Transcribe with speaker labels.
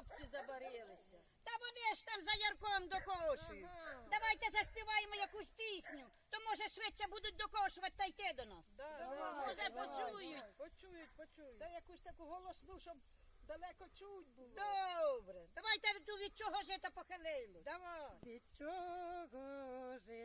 Speaker 1: хлопці забарилися.
Speaker 2: Та вони ж там за ярком докошують.
Speaker 1: Ага.
Speaker 2: Давайте заспіваємо якусь пісню, то може швидше будуть докошувати та йти до нас.
Speaker 3: Да,
Speaker 1: Давай,
Speaker 3: да,
Speaker 1: може,
Speaker 3: давай.
Speaker 1: почують.
Speaker 3: Почують, почують.
Speaker 4: Та якусь таку голосну, щоб далеко чуть було.
Speaker 2: Добре, давайте від чого жито похилили.
Speaker 3: Давай.
Speaker 4: Від чого жито